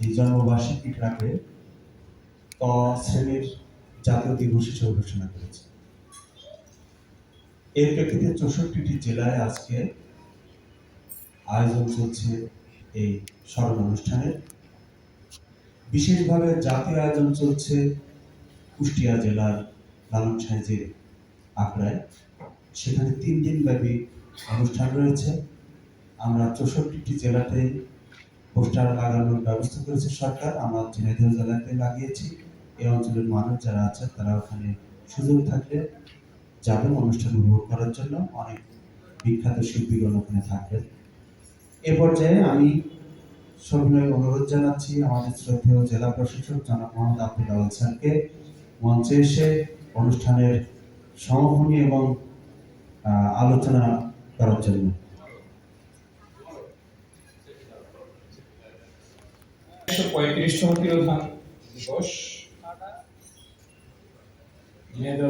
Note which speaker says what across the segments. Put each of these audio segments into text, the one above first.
Speaker 1: এই জন্মবার্ষিকী ক্লাবে ক শ্রেণির জাতীয় দিবস হিসেবে ঘোষণা করেছে। এর প্রেক্ষিতে চৌষট্টিটি জেলায় আজকে আয়োজন এই স্মরণ অনুষ্ঠানের বিশেষভাবে জাতীয় আয়োজন চলছে কুষ্টিয়া জেলার লালন সাহেজের আখড়ায়। সেখানে তিন দিন ব্যাপী অনুষ্ঠান রয়েছে। আমরা চৌষট্টিটি জেলাতে পোস্টার লাগানোর ব্যবস্থা করেছে সরকার। আমরা ঝিনাইদহ জেলাতে লাগিয়েছি। এই অঞ্চলের মানুষ যারা আছেন তারা ওখানে সুযোগ থাকলে যাবেন, অনুষ্ঠান উপভোগ করার জন্য। অনেক বিখ্যাত শিল্পীগণ ওখানে থাকবেন। এ পর্যায়ে আমি সবিনয় অনুরোধ জানাচ্ছি আমাদের শ্রদ্ধেয় জেলা প্রশাসক জনাব মোহাম্মদ আব্দুল আওয়াল স্যারকে। মঞ্চে এসে অনুষ্ঠানের সমাপনী এবং আলোচনা করার জন্য।
Speaker 2: একশো পঁয়ত্রিশতম তিরোধান। দিবস।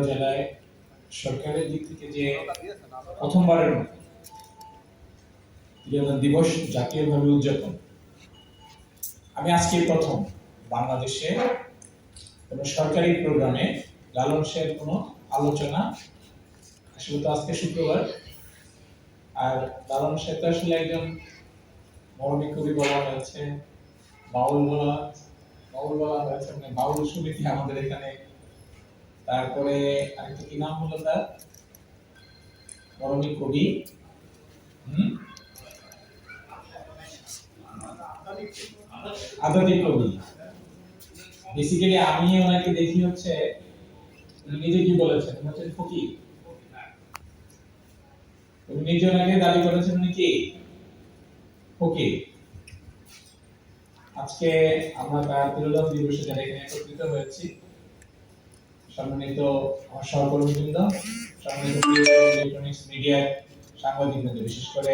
Speaker 2: জেলায় সরকারের দিক থেকে যে প্রথমবারের তিরোধান দিবস জাতীয়ভাবে উদযাপন, আমি আজকে প্রথম বাংলাদেশে সরকারি প্রোগ্রামে লালন শের কোনো আলোচনা, আসলে তো আজকে শুক্রবার, আর লালন শের তো আসলে একজন মরমী কবি বলা হয়েছে। মানে বাউল আমাদের এখানে। তারপরে আরেকটা কি নাম হলো তার? মরমী কবি। হুম? কবি। বেসিক্যালি আমি ওনাকে দেখি হচ্ছে নিজে কি বলেছেন? উনি হচ্ছেন ফকির। নিজে ওনাকে দাবি করেছেন উনি কি? ফকির। আজকে আমরা তিরোধান দিবসে যারা এখানে একত্রিত হয়েছি, সম্মানিত আমার সহকর্মীবৃন্দ, সম্মানিত ইলেকট্রনিক্স মিডিয়ার সাংবাদিকবৃন্দ, বিশেষ করে